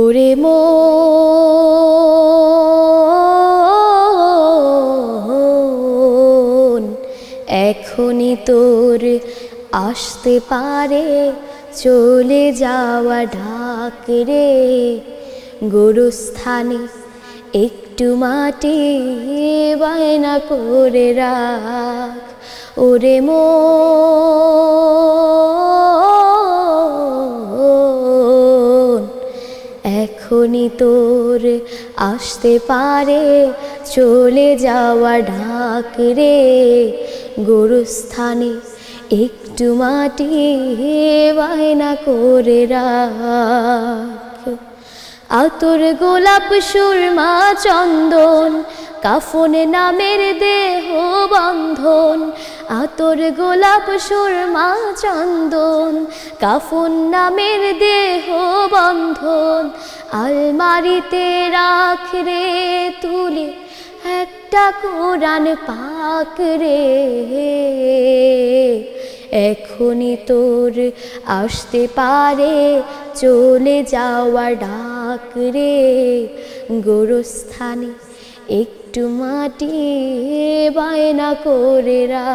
ওরে মন এখনই তোর আসতে পারে, চলে যাওয়া ঢাক রে। গোরস্থানে একটু মাটি বায়না করে রাখ, ওরে মন এখনই তোর আসতে পারে। চলে যাওয়া ঢাক রে। গোরস্থানে একটু মাটি হে বায়না করে রাখ। আতর গোলাপ সুরমা চন্দন, কাফন নামের দেহ বন্ধন। আতর গোলাপ সুরমা চন্দন, কাফন নামের দেহ বন্ধন। আলমারিতে রাখ রে তুলে, একটা কোরআন পাক রে। এখনই তোর আসতে পারে, চলে যাওয়া ডাক রে। গোরস্থানে একটু মাটি বায়না করে রা